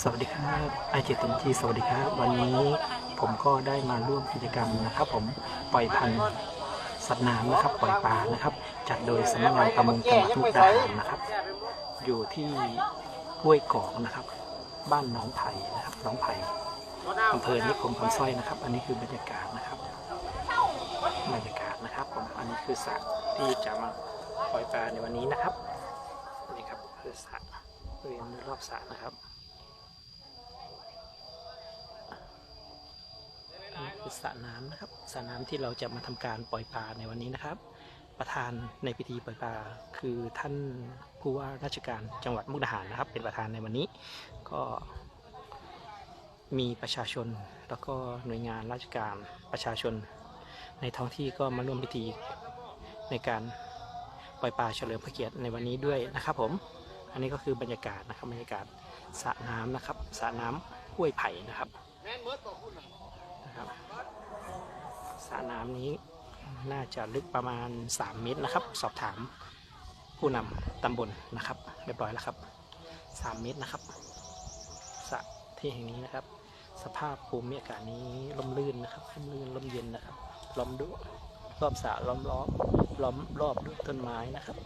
สวัสดีครับไอเจตุนทีสวัสดีครับ วันนี้ผมก็ได้มาร่วมกิจกรรมนะครับ ผมปล่อยพันธุ์สัตว์น้ำนะครับ ปล่อยปลานะครับ จัดโดยสำนักงานประมงจังหวัดมุกดาหารนะครับ อยู่ที่ห้วยกอกนะครับ บ้านหนองไผ่นะครับหนองไผ่อำเภอนิคมคำสร้อยนะครับ อันนี้คือบรรยากาศนะครับบรรยากาศนะครับผมอันนี้คือสระที่จะมาปล่อยปลาในวันนี้นะครับนี่ครับคือสระบริเวณรอบสระนะครับ นี่คือ สระน้ำนะครับสระน้ำที่เราจะมาทำการปล่อยปลาในวันนี้นะครับ ประธานในพิธีปล่อยปลาคือท่านผู้ว่าราชการจังหวัดมุกดาหารนะครับ เป็นประธานในวันนี้ก็มีประชาชนแล้วก็หน่วยงานราชการประชาชน ในท้องที่ก็มาร่วมพิธีในการปล่อยปลาเฉลิมพระเกียรติในวันนี้ด้วยนะครับผม อันนี้ก็คือบรรยากาศนะครับบรรยากาศสระน้ำนะครับสระน้ำห้วยไผ่นะครับ นะครับสระน้ำนี้น่าจะลึกประมาณ 3 เมตรนะครับ สอบถามผู้นำตำบลนะครับ เรียบร้อยแล้วครับ 3 เมตรนะครับสระที่แห่งนี้นะครับ สภาพภูมิอากาศนี้ร่มรื่นนะครับร่มรื่นร่มเย็นนะครับล้อมด้วยรอบสระล้อมล้อมล้อมรอบด้วยต้นไม้นะครับ